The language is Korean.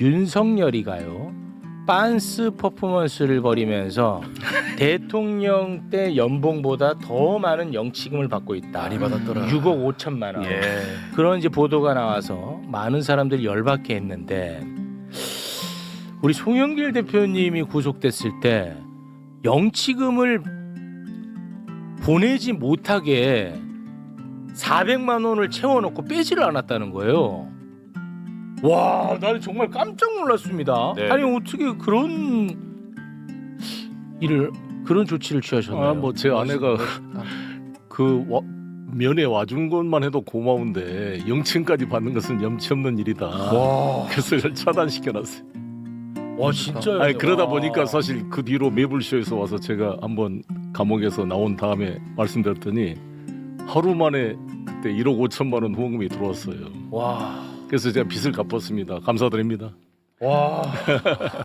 윤석열이가요 빤스 퍼포먼스를 벌이면서 대통령 때 연봉보다 더 많은 영치금을 받고 있다. 많이 받았더라. 6억 5천만 원. 예. 그런 이제 보도가 나와서 많은 사람들이 열받게 했는데 우리 송영길 대표님이 구속됐을 때 영치금을 보내지 못하게 400만 원을 채워놓고 빼지를 않았다는 거예요. 와, 나는 정말 깜짝 놀랐습니다. 네. 아니 어떻게 그런 일을 그런 조치를 취하셨나요? 아, 뭐 제 아내가 그 와, 면회 와준 것만 해도 고마운데 영칭까지 받는 것은 염치 없는 일이다. 와, 그래서 이걸 차단시켜놨어요. 와 진짜요? 아니 그러다 와. 보니까 사실 그 뒤로 매불쇼에서 와서 제가 한번 감옥에서 나온 다음에 말씀드렸더니 하루 만에 그때 1억 5천만 원 후원금이 들어왔어요. 와, 그래서 제가 빚을 갚았습니다. 감사드립니다. 와.